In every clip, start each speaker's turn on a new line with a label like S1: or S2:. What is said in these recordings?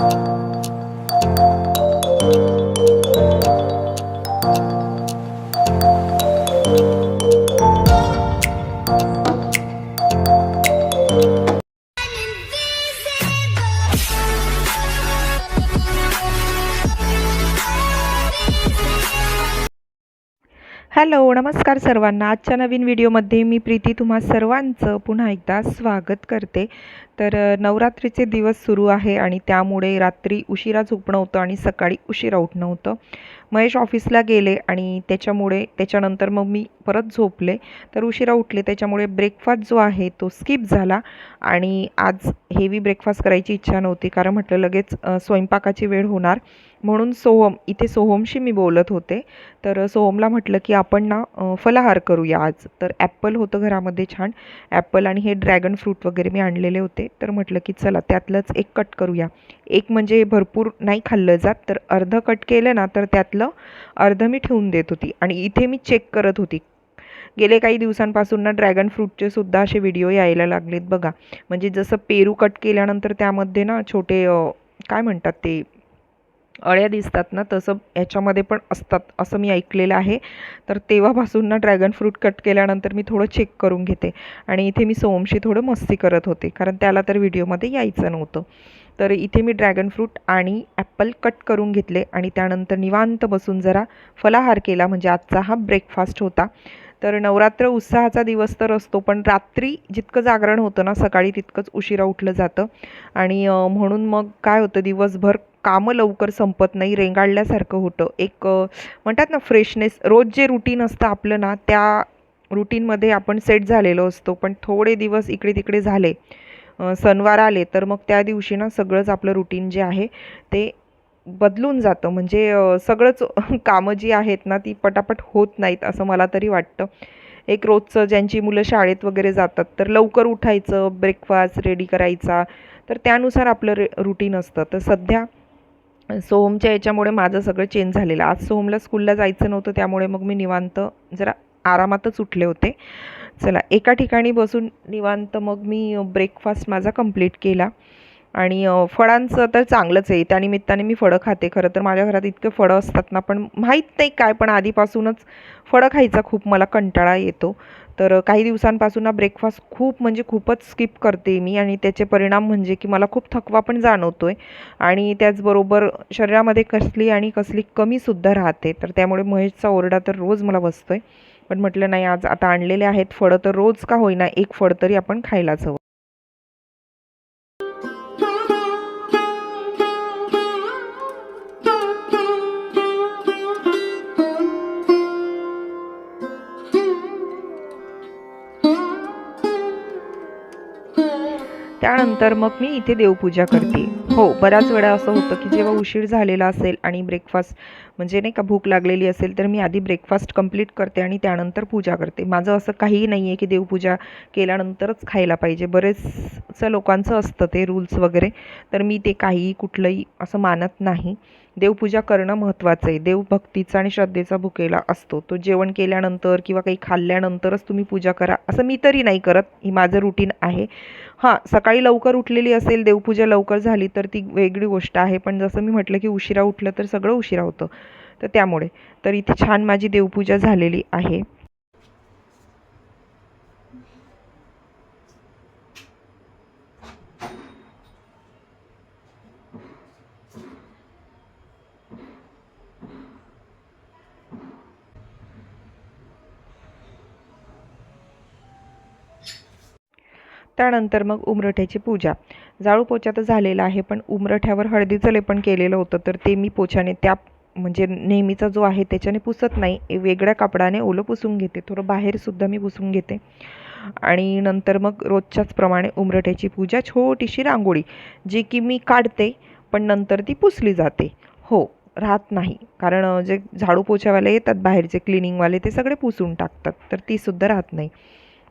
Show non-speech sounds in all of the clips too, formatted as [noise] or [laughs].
S1: Thank you. Hello नमस्कार सर्वांना. आजच्या नवीन व्हिडिओमध्ये मी प्रीती तुम्हा सर्वांचं पुन्हा एकदा स्वागत करते. तर नवरात्रीचे दिवस सुरू आहे आणि त्यामुळे रात्री उशिरा झोपणं होतं आणि सकाळी उशिरा उठणं होतं. महेश ऑफिसला गेले आणि त्याच्यामुळे त्याच्यानंतर मग मी परत झोपले. तर उशिरा उठले. त्याच्यामुळे ब्रेकफास्ट जो आहे तो स्किप झाला आणि आज हेवी ब्रेकफास्ट करायची इच्छा नव्हती. कारण म्हटलं लगेच स्वयंपाकाची वेळ होणार. म्हणून सोहम इथे सोहमशी मी बोलत होते. तर सोहमला म्हटलं की आपण ना फलाहार करूया आज. तर ॲप्पल होतं घरामध्ये छान. ॲप्पल आणि हे ड्रॅगन फ्रूट वगैरे मी आणलेले होते. तर म्हटलं की चला त्यातलंच एक कट करूया. एक म्हणजे भरपूर नाही खाल्लं जात. तर अर्धं कट केलं ना तर त्यातलं अर्धं मी ठेवून देत होती आणि इथे मी चेक करत होती. गेले काही दिवसांपासून ना ड्रॅगन फ्रूटचे सुद्धा असे व्हिडिओ यायला लागलेत बघा. म्हणजे जसं पेरू कट केल्यानंतर त्यामध्ये ना छोटे काय म्हणतात ते अळ्या दिसतात ना तसं याच्यामध्ये पण असतात असं मी ऐकलेलं आहे. तर तेव्हापासून ना ड्रॅगन फ्रूट कट केल्यानंतर मी थोडं चेक करून घेते. आणि इथे मी सोमशी थोडं मस्ती करत होते कारण त्याला तर व्हिडिओमध्ये यायचं नव्हतं. तर इथे मी ड्रॅगन फ्रूट आणि ॲप्पल कट करून घेतले आणि त्यानंतर निवांत बसून जरा फलाहार केला म्हणजे आजचा हा ब्रेकफास्ट होता. तर नवरात्र उत्साहाचा दिवस तर असतो पण रात्री जितकं जागरण होतं ना सकाळी तितकंच उशिरा उठलं जातं. आणि म्हणून मग काय होतं दिवसभर कामं लवकर संपत नाही रेंगाळल्यासारखं होतं. एक म्हणतात ना फ्रेशनेस रोज जे रुटीन असतं आपलं ना त्या रुटीनमध्ये आपण सेट झालेलो असतो पण थोडे दिवस इकडे तिकडे झाले सणवार आले तर मग त्या दिवशी ना सगळंच आपलं रुटीन जे आहे ते बदलून जातं. म्हणजे सगळंच [laughs] कामं जी आहेत ना ती पटापट होत नाहीत असं मला तरी वाटतं. एक रोजचं ज्यांची मुलं शाळेत वगैरे जातात तर लवकर उठायचं ब्रेकफास्ट रेडी करायचा तर त्यानुसार आपलं रे रुटीन असतं. तर सध्या सोहमच्या याच्यामुळे माझं सगळं चेंज झालेलं. आज सोहमला स्कूलला जायचं नव्हतं त्यामुळे मग मी निवांत जरा आरामातच उठले होते. चला एका ठिकाणी बसून निवांत मग मी ब्रेकफास्ट माझा कंप्लीट केला. आणि फळांचं तर चांगलंच आहे. त्यानिमित्ताने मी फळं खाते. खरं तर माझ्या घरात इतके फळं असतात ना पण माहीत नाही काय पण आधीपासूनच फळं खायचा खूप मला कंटाळा येतो. तर काही दिवसांपासून ना ब्रेकफास्ट खूप म्हणजे खूपच स्किप करते मी आणि त्याचे परिणाम म्हणजे की मला खूप थकवा पण जाणवतो आहे आणि त्याचबरोबर शरीरामध्ये कसली आणि कसली कमीसुद्धा राहते. तर त्यामुळे महेशचा ओरडा तर रोज मला बसतो आहे पण म्हटलं नाही आज आता आणलेले आहेत फळं तर रोज का होईना एक फळ तरी आपण खायलाच हवं. त्यानंतर मग मी इथे देवपूजा करते. हो बऱ्याच वेळा असं होतं की जेव्हा उशीर झालेला असेल आणि ब्रेकफास्ट म्हणजे नाही का भूक लागलेली असेल तर मी आधी ब्रेकफास्ट कंप्लीट करते आणि त्यानंतर पूजा करते. माझं असं काहीही नाही आहे की देवपूजा केल्यानंतरच खायला पाहिजे. बरेचसं लोकांचं असतं ते रूल्स वगैरे तर मी ते काहीही कुठलंही असं मानत नाही. देवपूजा करणं महत्त्वाचं आहे. देवभक्तीचा आणि श्रद्धेचा भुकेला असतो. तो जेवण केल्यानंतर किंवा काही खाल्ल्यानंतरच तुम्ही पूजा करा. असं मी तरी नाही करत. ही माझं रुटीन आहे. हां सकाळी लवकर उठलेली असेल देवपूजा लवकर झाली तर ती वेगळी गोष्ट आहे. पण जसं मी म्हटलं की उशिरा उठलं तर सगळं उशिरा होतं. तर त्यामुळे. तर इथे छान माझी देवपूजा झालेली आहे. त्यानंतर मग उमरठ्याची पूजा. जाळू पोचा तर झालेला आहे पण उमरठ्यावर हळदीचं लेपन केलेलं होतं तर ते मी पोछाने त्या म्हणजे नेहमीचा जो आहे त्याच्याने पुसत नाही. वेगळ्या कापडाने ओलं पुसून घेते थोडं बाहेरसुद्धा मी पुसून घेते. आणि नंतर मग रोजच्याच प्रमाणे उमरठ्याची पूजा छोटीशी रांगोळी जी की मी काढते पण नंतर ती पुसली जाते. हो राहत नाही कारण जे झाडू पोछावाले येतात बाहेरचे क्लिनिंगवाले ते सगळे पुसून टाकतात तर तीसुद्धा राहत नाही.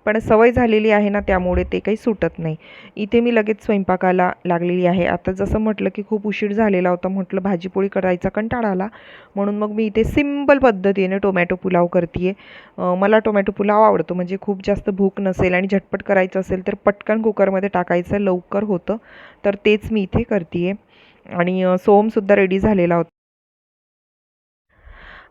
S1: पण सवय झालेली आहे ना त्यामुळे ते काही सुटत नाही. इथे मी लगेच स्वयंपाकाला लागलेली आहे. आता जसं म्हटलं की खूप उशीर झालेला होता म्हटलं भाजीपोळी करायचा कंटाळा आला. म्हणून मग मी इथे सिंपल पद्धतीने टोमॅटो पुलाव करते आहे मला टोमॅटो पुलाव आवडतो म्हणजे खूप जास्त भूक नसेल आणि झटपट करायचं असेल तर पटकन कुकरमध्ये टाकायचं लवकर होतं. तर तेच मी इथे करते आहे आणि सोमसुद्धा रेडी झालेला होता.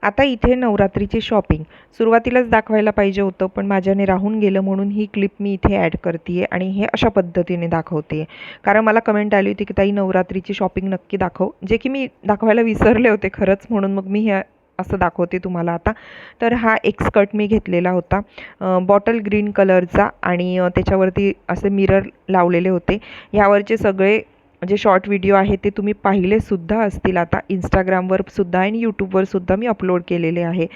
S1: आता इथे नवरात्रीची शॉपिंग सुरुवातीलाच दाखवायला पाहिजे होतं पण माझ्याने राहून गेलं म्हणून ही क्लिप मी इथे ॲड करते आहे आणि हे अशा पद्धतीने दाखवते कारण मला कमेंट आली होती की ताई नवरात्रीची शॉपिंग नक्की दाखव. जे की मी दाखवायला विसरले होते खरंच म्हणून मग मी हे असं दाखवते तुम्हाला आता. तर हा एक स्कर्ट मी घेतलेला होता बॉटल ग्रीन कलरचा आणि त्याच्यावरती असे मिरर लावलेले होते. ह्यावरचे सगळे जे शॉर्ट व्हिडिओ आहे ते तुम्ही पाहिलेसुद्धा असतील. आता इंस्टाग्रामवर सुद्धा आणि यूट्यूबवर सुद्धा मी अपलोड केलेले आहे.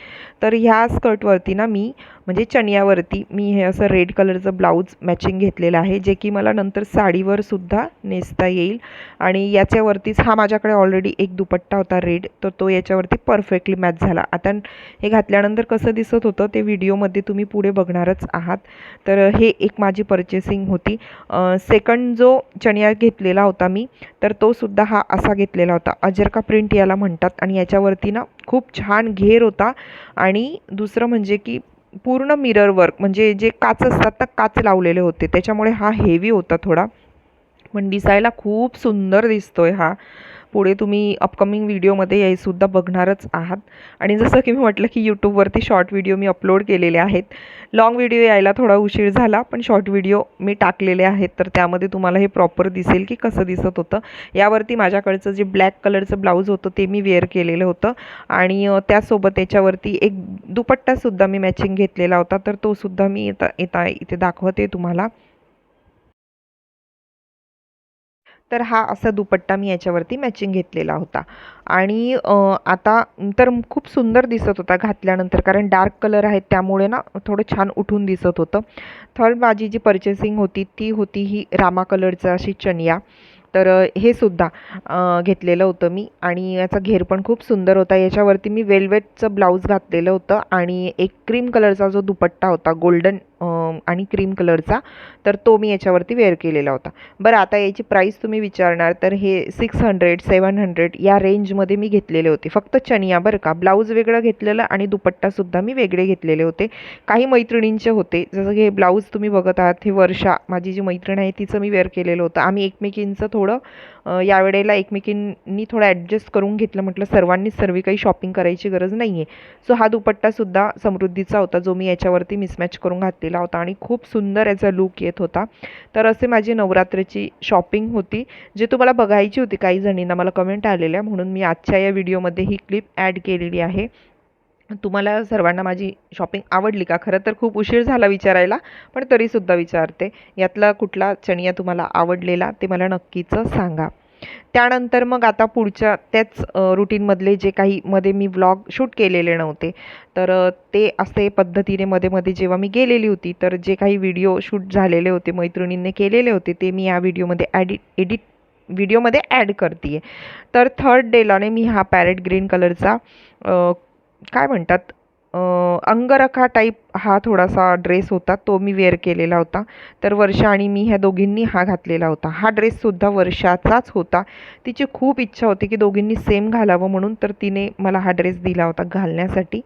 S1: तर ह्या स्कर्टवरती ना मी म्हणजे चनियावरती मी हे असं रेड कलरचं ब्लाऊज मॅचिंग घेतलेलं आहे जे की मला नंतर साडीवर सुद्धा नेसता येईल. आणि याच्यावरतीच हा माझ्याकडे ऑलरेडी एक दुपट्टा होता रेड तर तो याच्यावरती परफेक्टली मॅच झाला. आता हे घातल्यानंतर कसं दिसत होतं ते व्हिडिओमध्ये तुम्ही पुढे बघणारच आहात. तर हे एक माझी पर्चेसिंग होती. सेकंड जो चनिया घेतलेला होता आम्ही तर तो सुद्धा हा असा घेतलेला होता. अजरका प्रिंट याला म्हणतात आणि याच्यावरती ना खूप छान घेर होता. आणि दुसरं म्हणजे की पूर्ण मिरर वर्क म्हणजे जे काच असतात तर काच लावलेले होते. त्याच्यामुळे हा हेवी होता थोडा. पण दिसायला खूप सुंदर दिसतोय हा. पुढे तुम्ही अपकमिंग व्हिडिओमध्ये हे सुद्धा बघणारच आहात. आणि जसं की मी म्हटलं की यूट्यूबवरती शॉर्ट व्हिडिओ मी अपलोड केलेले आहेत. लाँग व्हिडिओ यायला थोडा उशीर झाला पण शॉर्ट व्हिडिओ मी टाकलेले आहेत. तर त्यामध्ये तुम्हाला हे प्रॉपर दिसेल की कसं दिसत होतं. यावरती माझ्याकडचं जे ब्लॅक कलरचं ब्लाऊज होतं ते मी वेअर केलेलं होतं. आणि त्यासोबत याच्यावरती एक दुपट्टासुद्धा मी मॅचिंग घेतलेला होता. तर तोसुद्धा मी येता येता इथे दाखवते तुम्हाला. तर हा असा दुपट्टा मी याच्यावरती मॅचिंग घेतलेला होता. आणि आता तर खूप सुंदर दिसत होता घातल्यानंतर कारण डार्क कलर आहेत त्यामुळे ना थोडं छान उठून दिसत होतं. थर्ड माझी जी पर्चेसिंग होती ती होती ही रामा कलरचं अशी चनिया. तर हे सुद्धा घेतलेलं होतं मी. आणि याचा घेर पण खूप सुंदर होता. याच्यावरती मी वेल्वेटचं ब्लाऊज घातलेलं होतं. आणि एक क्रीम कलरचा जो दुपट्टा होता गोल्डन आणि क्रीम कलरचा तर तो मी याच्यावरती वेअर केलेला होता. बरं आता याची प्राईस तुम्ही विचारणार तर हे सिक्स हंड्रेड सेवन हंड्रेड या रेंजमध्ये मी घेतलेले होते. फक्त चनिया बरं का ब्लाऊज वेगळं घेतलेलं आणि दुपट्टासुद्धा मी वेगळे घेतलेले होते. काही मैत्रिणींचे होते जसं की हे ब्लाऊज तुम्ही बघत आहात हे वर्षा माझी जी मैत्रीण आहे तिचं मी वेअर केलेलं होतं. आम्ही एकमेकींचं थोडं यावेळेला एकमेकींनी थोडं ॲडजस्ट करून घेतलं. म्हटलं सर्वांनीच सर्व काही शॉपिंग करायची गरज नाही आहे सो हा दुपट्टासुद्धा समृद्धीचा होता जो मी याच्यावरती मिसमॅच करून घातलेला होता आणि खूप सुंदर याचा लूक येत होता. तर असे माझी नवरात्रीची शॉपिंग होती जे तुम्हाला बघायची होती काही जणींना. मला कमेंट आलेल्या म्हणून मी आजच्या या व्हिडिओमध्ये ही क्लिप ॲड केलेली आहे. तुम्हाला सर्वांना माझी शॉपिंग आवडली का? खरं तर खूप उशीर झाला विचारायला पण तरीसुद्धा विचारते. यातला कुठला चणिया तुम्हाला आवडलेला ते मला नक्कीच सांगा. त्यानंतर मग आता पुढच्या त्याच रुटीनमधले जे काही मध्ये मी व्लॉग शूट केलेले नव्हते. तर ते असे पद्धतीने मध्ये मध्ये जेव्हा मी गेलेली होती तर जे काही व्हिडिओ शूट झालेले होते मैत्रिणींनी केलेले होते ते मी या व्हिडिओमध्ये ॲडिट एडिट व्हिडिओमध्ये ॲड करते आहे तर थर्ड डेलाने मी हा पॅरेट ग्रीन कलरचा काय म्हणतात? अंगरखा टाईप हा थोडासा ड्रेस होता तो मी वेअर केलेला होता. तर वर्षा आणि मी ह्या दोघींनी हा घातलेला होता. हा ड्रेससुद्धा वर्षाचाच होता. तिची खूप इच्छा होती की दोघींनी सेम घालावं म्हणून तर तिने मला हा ड्रेस दिला होता घालण्यासाठी.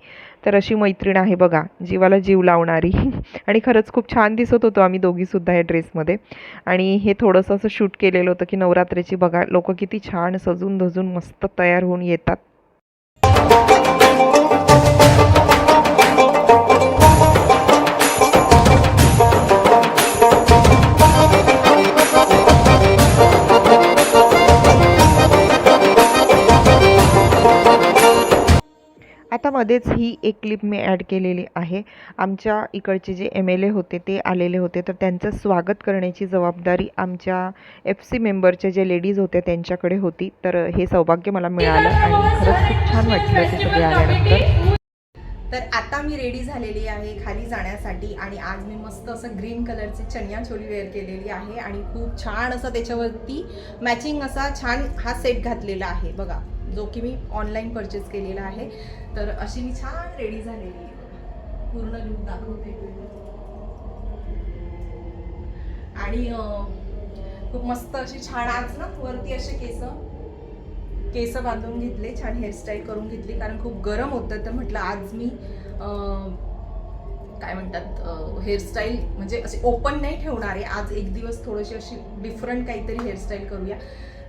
S1: तर अशी मैत्रीण आहे बघा जीवाला जीव लावणारी. [laughs] आणि खरंच खूप छान दिसत होतो आम्ही दोघीसुद्धा या ड्रेसमध्ये आणि हे थोडंसं असं शूट केलेलं होतं की नवरात्रीची बघा लोक किती छान सजून धजून मस्त तयार होऊन येतात. आता मध्येच ही एक क्लिप मी ॲड केलेली आहे. आमच्या इकडचे जे एम एल ए होते ते आलेले होते. तर त्यांचं स्वागत करण्याची जबाबदारी आमच्या एफ सी मेंबरच्या जे लेडीज होत्या त्यांच्याकडे होती. तर हे सौभाग्य मला मिळालं आणि खरंच खूप छान वाटलं ते सगळे आल्यानंतर.
S2: तर आता मी रेडी झालेली आहे खाली जाण्यासाठी आणि आज मी मस्त असं ग्रीन कलरची चनिया चोली वेअर केलेली आहे आणि खूप छान असं त्याच्यावरती मॅचिंग असा छान हा सेट घातलेला आहे. बघा. जो की मी ऑनलाईन परचेस केलेला आहे. तर अशी मी छान रेडी झालेली आहे. पूर्ण लुक दाखवते. आणि खूप मस्त अशी छान आज ना वरती असे केस केस बांधून घेतले छान हेअरस्टाईल करून घेतली कारण खूप गरम होतं. तर म्हटलं आज मी काय म्हणतात हेअरस्टाईल म्हणजे असे ओपन नाही ठेवणार आहे. आज एक दिवस थोडीशी अशी डिफरंट काहीतरी हेअरस्टाईल करूया.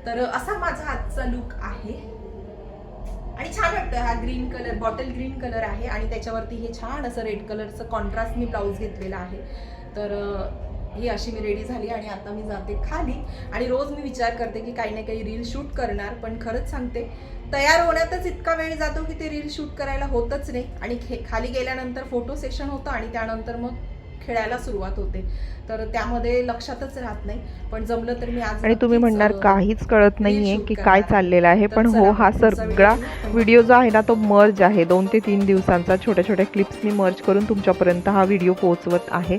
S2: तर असा माझा आजचा लुक आहे. आणि छान वाटतं हा green colour bottle green colour आहे आणि त्याच्यावरती हे छान असं रेड कलरचं कॉन्ट्रास्ट मी ब्लाऊज घेतलेला आहे. तर ही अशी मी रेडी झाली आणि आता मी जाते खाली. आणि रोज मी विचार करते की काही ना काही रील शूट करणार पण खरंच सांगते तयार होण्यातच इतका वेळ जातो की ते रील शूट करायला होतच नाही. आणि खे खाली गेल्यानंतर फोटो सेशन होतं आणि त्यानंतर मग खेळायला सुरुवात होते. तर त्यामध्ये लक्षातच राहत नाही. पण जमलं तर मी आज
S1: आणि तुम्ही म्हणणार काहीच कळत नाहीये की काय. चाललेलं आहे. पण हो हा सगळा
S2: व्हिडिओ
S1: जो आहे ना तो मर्ज आहे. दोन ते तीन दिवसांचा छोट्या छोट्या क्लिप्स मी मर्ज करून तुमच्यापर्यंत हा व्हिडिओ पोहोचवत आहे.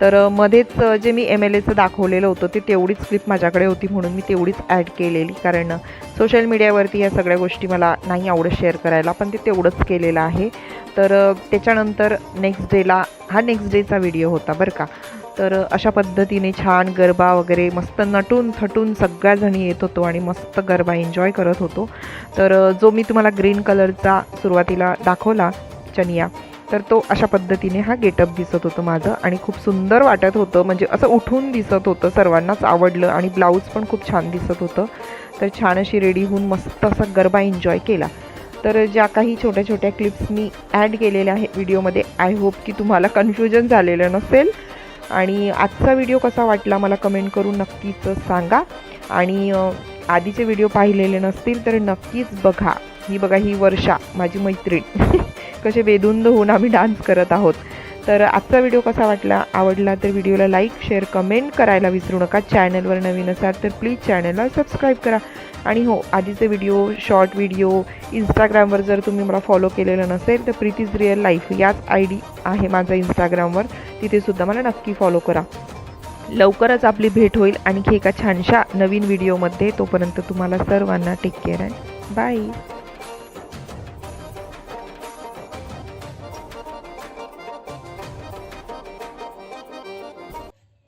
S1: तर मध्येच जे मी एम एल एचं दाखवलेलं होतं ते तेवढीच क्लिप माझ्याकडे होती म्हणून मी तेवढीच ॲड केलेली. कारण सोशल मीडियावरती या सगळ्या गोष्टी मला नाही आवडत शेअर करायला पण ते तेवढंच केलेलं आहे. तर त्याच्यानंतर नेक्स्ट डेला हा नेक्स्ट डेचा व्हिडिओ होता बरं का. तर अशा पद्धतीने छान गरबा वगैरे मस्त नटून थटून सगळ्याजणी येत होतो आणि मस्त गरबा एन्जॉय करत होतो. तर जो मी तुम्हाला ग्रीन कलरचा सुरुवातीला दाखवला चनिया तर तो अशा पद्धतीने हा गेटअप दिसत होतं माझं आणि खूप सुंदर वाटत होतं. म्हणजे असं उठून दिसत होतं सर्वांनाच आवडलं आणि ब्लाऊज पण खूप छान दिसत होतं. तर छान अशी रेडी होऊन मस्त असा गरबा एन्जॉय केला. तर ज्या काही छोट्या छोट्या क्लिप्स मी ॲड केलेल्या आहेत व्हिडिओमध्ये आय होप की तुम्हाला कन्फ्युजन झालेलं नसेल. आणि आजचा व्हिडिओ कसा वाटला मला कमेंट करून नक्कीच सांगा. आणि आधीचे व्हिडिओ पाहिलेले नसतील तर नक्कीच बघा. ही बघा ही वर्षा माझी मैत्रीण. [laughs] कसे बेधुंद होऊन आम्ही डान्स करत आहोत. तर आजचा व्हिडिओ कसा वाटला आवडला तर व्हिडिओला लाईक शेअर कमेंट करायला विसरू नका. चॅनलवर नवीन असाल तर प्लीज चॅनलला सबस्क्राईब करा. आणि हो आधीचे व्हिडिओ शॉर्ट व्हिडिओ इंस्टाग्रामवर जर तुम्ही मला फॉलो केलेलं नसेल तर प्रीतीज रिअल लाईफ याच आय डी आहे माझा इंस्टाग्रामवर तिथेसुद्धा मला नक्की फॉलो करा. लवकरच आपली भेट होईल आणखी एका छानशा नवीन व्हिडिओमध्ये तोपर्यंत तुम्हाला सर्वांना टेक केअर आहे बाय